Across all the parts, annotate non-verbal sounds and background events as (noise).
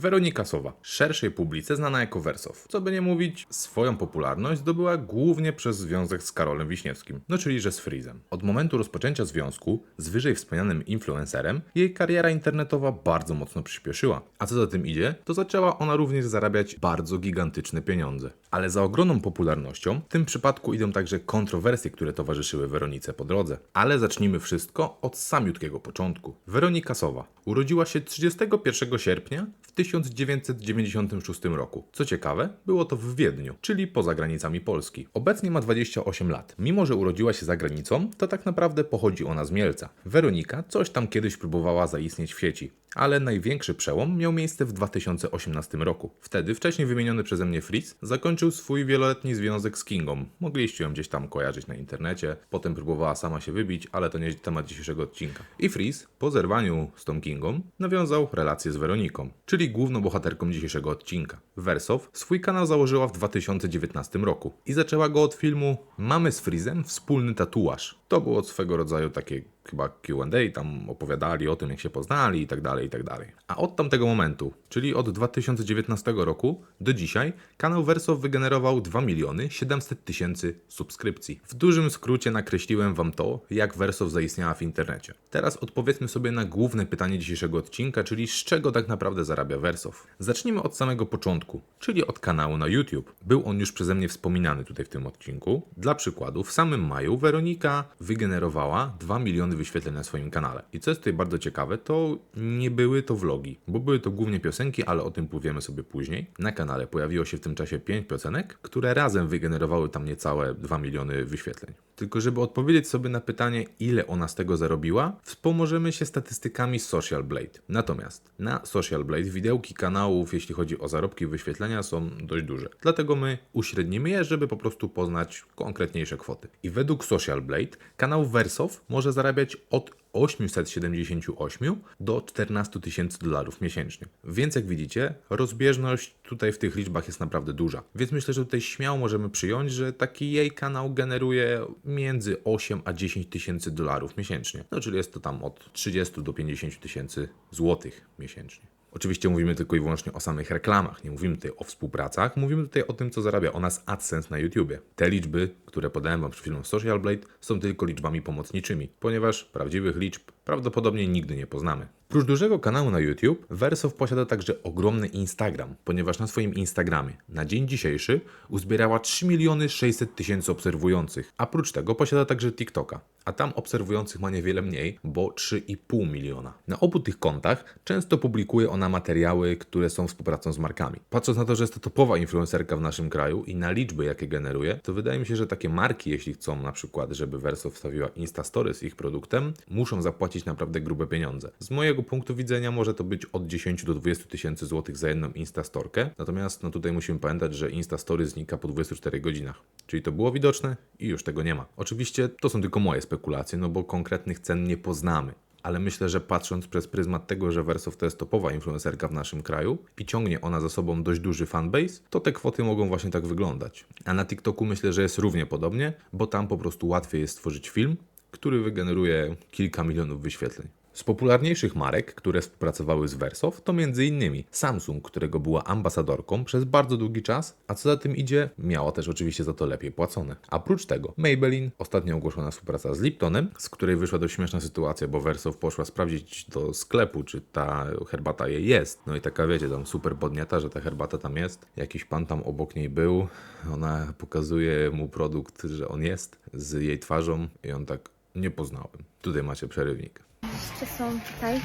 Weronika Sowa, szerszej publice znana jako Wersow. Co by nie mówić, swoją popularność zdobyła głównie przez związek z Karolem Wiśniewskim, no czyli że z Freezem. Od momentu rozpoczęcia związku z wyżej wspomnianym influencerem, jej kariera internetowa bardzo mocno przyspieszyła. A co za tym idzie, to zaczęła ona również zarabiać bardzo gigantyczne pieniądze. Ale za ogromną popularnością w tym przypadku idą także kontrowersje, które towarzyszyły Weronice po drodze. Ale zacznijmy wszystko od samiutkiego początku. Weronika Sowa urodziła się 31 sierpnia w 1996 roku. Co ciekawe, było to w Wiedniu, czyli poza granicami Polski. Obecnie ma 28 lat. Mimo, że urodziła się za granicą, to tak naprawdę pochodzi ona z Mielca. Weronika coś tam kiedyś próbowała zaistnieć w sieci, ale największy przełom miał miejsce w 2018 roku. Wtedy wcześniej wymieniony przeze mnie Fritz zakończył swój wieloletni związek z Kingą. Mogliście ją gdzieś tam kojarzyć na internecie, potem próbowała sama się wybić, ale to nie temat dzisiejszego odcinka. I Fritz po zerwaniu z tą Kingą nawiązał relację z Weroniką, czyli główną bohaterką dzisiejszego odcinka. Wersow swój kanał założyła w 2019 roku i zaczęła go od filmu Mamy z Freezem wspólny tatuaż. To było swego rodzaju takie chyba Q&A, tam opowiadali o tym, jak się poznali i tak dalej, i tak dalej. A od tamtego momentu, czyli od 2019 roku do dzisiaj, kanał Wersow wygenerował 2 miliony 700 tysięcy subskrypcji. W dużym skrócie nakreśliłem Wam to, jak Wersow zaistniała w internecie. Teraz odpowiedzmy sobie na główne pytanie dzisiejszego odcinka, czyli z czego tak naprawdę zarabia Wersow. Zacznijmy od samego początku, czyli od kanału na YouTube. Był on już przeze mnie wspominany tutaj w tym odcinku. Dla przykładu, w samym maju Weronika wygenerowała 2 miliony wyświetleń na swoim kanale. I co jest tutaj bardzo ciekawe, to nie były to vlogi, bo były to głównie piosenki, ale o tym powiemy sobie później. Na kanale pojawiło się w tym czasie 5 piosenek, które razem wygenerowały tam niecałe 2 miliony wyświetleń. Tylko żeby odpowiedzieć sobie na pytanie, ile ona z tego zarobiła, wspomożemy się statystykami Social Blade. Natomiast na Social Blade widełki kanałów, jeśli chodzi o zarobki wyświetlenia, są dość duże. Dlatego my uśrednimy je, żeby po prostu poznać konkretniejsze kwoty. I według Social Blade kanał Wersow może zarabiać od 878 do 14 tysięcy dolarów miesięcznie. Więc jak widzicie, rozbieżność tutaj w tych liczbach jest naprawdę duża. Więc myślę, że tutaj śmiało możemy przyjąć, że taki jej kanał generuje między 8 a 10 tysięcy dolarów miesięcznie. No czyli jest to tam od 30 do 50 tysięcy złotych miesięcznie. Oczywiście mówimy tylko i wyłącznie o samych reklamach, nie mówimy tutaj o współpracach, mówimy tutaj o tym, co zarabia o nas AdSense na YouTubie. Te liczby, które podałem Wam przed chwilą Social Blade, są tylko liczbami pomocniczymi, ponieważ prawdziwych liczb prawdopodobnie nigdy nie poznamy. Prócz dużego kanału na YouTube, Wersow posiada także ogromny Instagram, ponieważ na swoim Instagramie na dzień dzisiejszy uzbierała 3 miliony 600 tysięcy obserwujących, a prócz tego posiada także TikToka, a tam obserwujących ma niewiele mniej, bo 3,5 miliona. Na obu tych kontach często publikuje ona materiały, które są współpracą z markami. Patrząc na to, że jest to topowa influencerka w naszym kraju i na liczby, jakie generuje, to wydaje mi się, że takie marki, jeśli chcą na przykład, żeby Wersow wstawiła Instastory z ich produktem, muszą zapłacić naprawdę grube pieniądze. Z mojego punktu widzenia może to być od 10 do 20 tysięcy złotych za jedną Instastorkę, natomiast no tutaj musimy pamiętać, że Instastory znika po 24 godzinach. Czyli to było widoczne i już tego nie ma. Oczywiście to są tylko moje spekulacje, no bo konkretnych cen nie poznamy. Ale myślę, że patrząc przez pryzmat tego, że Wersow to jest topowa influencerka w naszym kraju i ciągnie ona za sobą dość duży fanbase, to te kwoty mogą właśnie tak wyglądać. A na TikToku myślę, że jest równie podobnie, bo tam po prostu łatwiej jest stworzyć film, który wygeneruje kilka milionów wyświetleń. Z popularniejszych marek, które współpracowały z Wersow, to m.in. Samsung, którego była ambasadorką przez bardzo długi czas, a co za tym idzie, miała też oczywiście za to lepiej płacone. A prócz tego Maybelline, ostatnio ogłoszona współpraca z Liptonem, z której wyszła dość śmieszna sytuacja, bo Wersow poszła sprawdzić do sklepu, czy ta herbata jej jest. No i taka wiecie, tam super podnieta, że ta herbata tam jest. Jakiś pan tam obok niej był, ona pokazuje mu produkt, że on jest, z jej twarzą i on tak, nie poznałem. Tutaj macie przerywnik. Jeszcze są tutaj.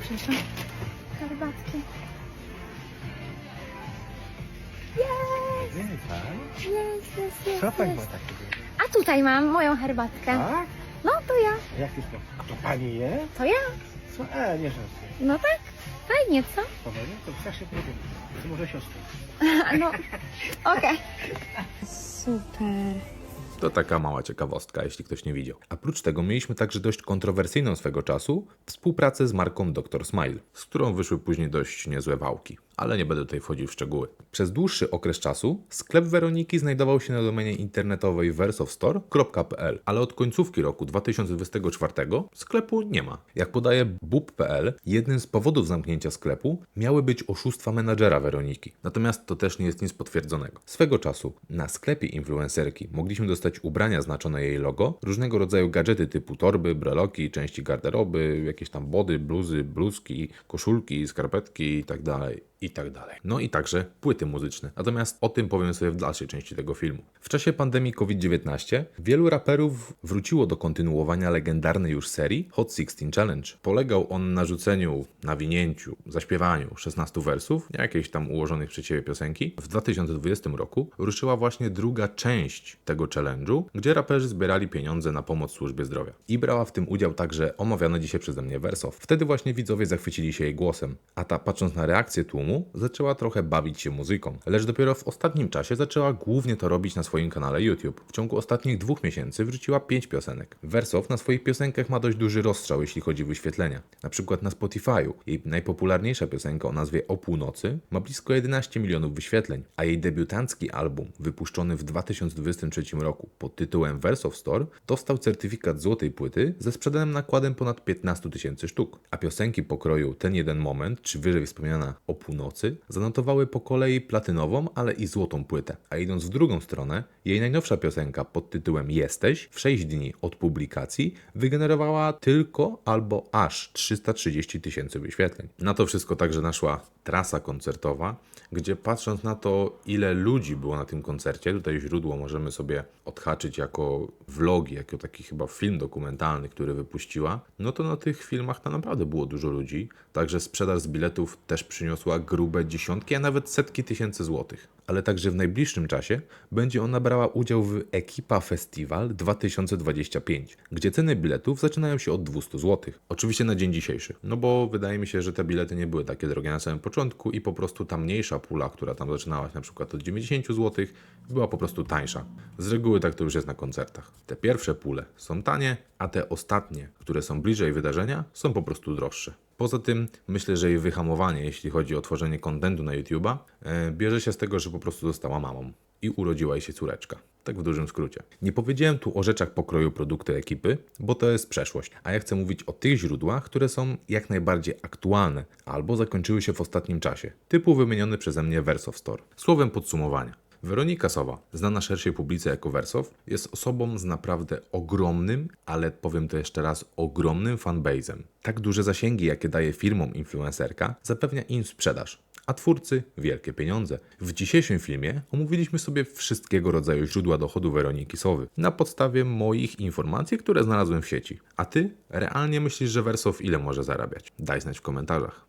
Przepraszam. Herbatki. Jest, tak? jest, jest, jest, Co pani ma jest. takiego? A tutaj mam moją herbatkę. Tak? No to ja. A Jak to jest? A to pani je? To ja. Co? E, nie żartuję. No tak. Fajnie, co? Panowie, to tak się powiem. To może siostra. (laughs) No. (laughs) Okej. (laughs) Super. To taka mała ciekawostka, jeśli ktoś nie widział. A prócz tego mieliśmy także dość kontrowersyjną swego czasu współpracę z marką Dr. Smile, z którą wyszły później dość niezłe wałki. Ale nie będę tutaj wchodził w szczegóły. Przez dłuższy okres czasu sklep Weroniki znajdował się na domenie internetowej versofstore.pl, ale od końcówki roku 2024 sklepu nie ma. Jak podaje bub.pl, jednym z powodów zamknięcia sklepu miały być oszustwa menadżera Weroniki. Natomiast to też nie jest nic potwierdzonego. Swego czasu na sklepie influencerki mogliśmy dostać ubrania znaczone jej logo, różnego rodzaju gadżety typu torby, breloki, części garderoby, jakieś tam body, bluzy, bluzki, koszulki, skarpetki itd. i tak dalej. No i także płyty muzyczne. Natomiast o tym powiem sobie w dalszej części tego filmu. W czasie pandemii COVID-19 wielu raperów wróciło do kontynuowania legendarnej już serii Hot 16 Challenge. Polegał on na rzuceniu, nawinięciu, zaśpiewaniu 16 wersów, jakiejś tam ułożonych siebie piosenki. W 2020 roku ruszyła właśnie druga część tego challenge'u, gdzie raperzy zbierali pieniądze na pomoc służbie zdrowia. I brała w tym udział także omawiana dzisiaj przeze mnie Wersow. Wtedy właśnie widzowie zachwycili się jej głosem, a ta patrząc na reakcję tłumu, zaczęła trochę bawić się muzyką. Lecz dopiero w ostatnim czasie zaczęła głównie to robić na swoim kanale YouTube. W ciągu ostatnich dwóch miesięcy wrzuciła pięć piosenek. Wersow na swoich piosenkach ma dość duży rozstrzał, jeśli chodzi o wyświetlenia. Na przykład na Spotify'u jej najpopularniejsza piosenka o nazwie O północy ma blisko 11 milionów wyświetleń, a jej debiutancki album, wypuszczony w 2023 roku pod tytułem Verse of Store, dostał certyfikat złotej płyty ze sprzedanym nakładem ponad 15 tysięcy sztuk. A piosenki pokroju Ten jeden moment, czy wyżej wspomniana O północy, zanotowały po kolei platynową, ale i złotą płytę. A idąc w drugą stronę, jej najnowsza piosenka pod tytułem Jesteś w 6 dni od publikacji wygenerowała tylko albo aż 330 tysięcy wyświetleń. Na to wszystko także naszła trasa koncertowa, gdzie patrząc na to, ile ludzi było na tym koncercie, tutaj źródło możemy sobie odhaczyć jako vlogi, jako taki chyba film dokumentalny, który wypuściła, no to na tych filmach tam naprawdę było dużo ludzi, także sprzedaż z biletów też przyniosła grube dziesiątki, a nawet setki tysięcy złotych. Ale także w najbliższym czasie będzie ona brała udział w Ekipa Festival 2025, gdzie ceny biletów zaczynają się od 200 zł. Oczywiście na dzień dzisiejszy, no bo wydaje mi się, że te bilety nie były takie drogie na samym początku i po prostu ta mniejsza pula, która tam zaczynała się na przykład od 90 zł, była po prostu tańsza. Z reguły tak to już jest na koncertach. Te pierwsze pule są tanie, a te ostatnie, które są bliżej wydarzenia, są po prostu droższe. Poza tym myślę, że jej wyhamowanie, jeśli chodzi o tworzenie kontentu na YouTube'a, e, bierze się z tego, że po prostu została mamą i urodziła jej się córeczka. Tak w dużym skrócie. Nie powiedziałem tu o rzeczach pokroju produkty ekipy, bo to jest przeszłość, a ja chcę mówić o tych źródłach, które są jak najbardziej aktualne albo zakończyły się w ostatnim czasie, typu wymieniony przeze mnie Versof Store. Słowem podsumowania. Weronika Sowa, znana szerszej publice jako Wersow, jest osobą z naprawdę ogromnym, ale powiem to jeszcze raz, ogromnym fanbase'em. Tak duże zasięgi, jakie daje firmom influencerka, zapewnia im sprzedaż, a twórcy wielkie pieniądze. W dzisiejszym filmie omówiliśmy sobie wszystkiego rodzaju źródła dochodu Weroniki Sowy na podstawie moich informacji, które znalazłem w sieci. A ty realnie myślisz, że Wersow ile może zarabiać? Daj znać w komentarzach.